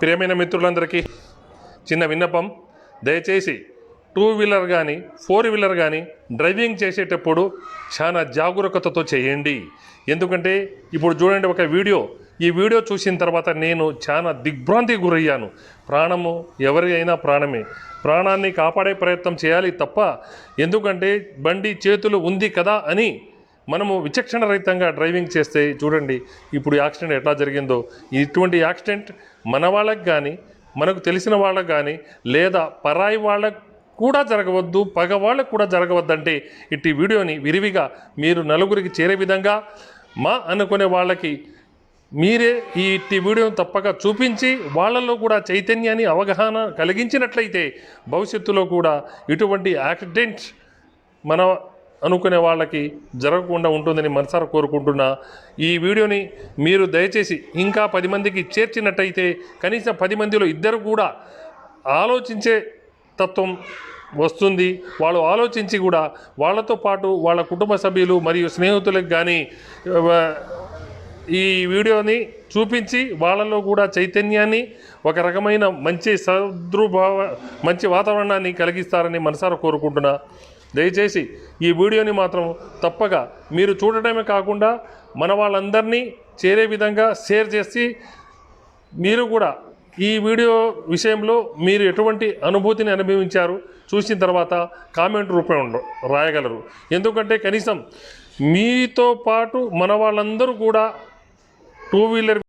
ప్రియమైన మిత్రులందరికీ చిన్న విన్నపం. దయచేసి టూ వీలర్ కానీ ఫోర్ వీలర్ కానీ డ్రైవింగ్ చేసేటప్పుడు చాలా జాగరూకతతో చేయండి. ఎందుకంటే ఇప్పుడు చూడండి ఒక వీడియో. ఈ వీడియో చూసిన తర్వాత నేను చాలా దిగ్భ్రాంతికి గురయ్యాను. ప్రాణము ఎవరి అయినా ప్రాణమే. ప్రాణాన్ని కాపాడే ప్రయత్నం చేయాలి తప్ప ఎందుకంటే బండి చేతులు ఉంది కదా అని మనము విచక్షణ రహితంగా డ్రైవింగ్ చేస్తే చూడండి ఇప్పుడు యాక్సిడెంట్ ఎట్లా జరిగిందో. ఇటువంటి యాక్సిడెంట్ మన వాళ్ళకి కానీ మనకు తెలిసిన వాళ్ళకు కానీ లేదా పరాయి వాళ్ళకు కూడా జరగవద్దు పగ వాళ్ళకు కూడా జరగవద్దంటే ఇట్టి వీడియోని విరివిగా మీరు నలుగురికి చేరే విధంగా మా అనుకునే వాళ్ళకి మీరే ఈ ఇట్టి వీడియోను తప్పక చూపించి వాళ్ళలో కూడా చైతన్యాన్ని అవగాహన కలిగించినట్లయితే భవిష్యత్తులో కూడా ఇటువంటి యాక్సిడెంట్స్ మన అనుకునే వాళ్ళకి జరగకుండా ఉంటుందని మనసారా కోరుకుంటున్నా. ఈ వీడియోని మీరు దయచేసి ఇంకా పది మందికి చేర్చినట్టయితే కనీసం పది మందిలో ఇద్దరు కూడా ఆలోచించే తత్వం వస్తుంది. వాళ్ళు ఆలోచించి కూడా వాళ్ళతో పాటు వాళ్ళ కుటుంబ సభ్యులు మరియు స్నేహితులకు కానీ ఈ వీడియోని చూపించి వాళ్ళలో కూడా చైతన్యాన్ని ఒక రకమైన మంచి సదృభావ మంచి వాతావరణాన్ని కలిగిస్తారని మనసారా కోరుకుంటున్నా. దయచేసి ఈ వీడియోని మాత్రం తప్పక మీరు చూడటమే కాకుండా మన వాళ్ళందరినీ చేరే విధంగా షేర్ చేసి మీరు కూడా ఈ వీడియో విషయంలో మీరు ఎటువంటి అనుభూతిని అనుభవించారు చూసిన తర్వాత కామెంట్ రూపంలో రాయగలరు. ఎందుకంటే కనీసం మీతో పాటు మన వాళ్ళందరూ కూడా టూ వీలర్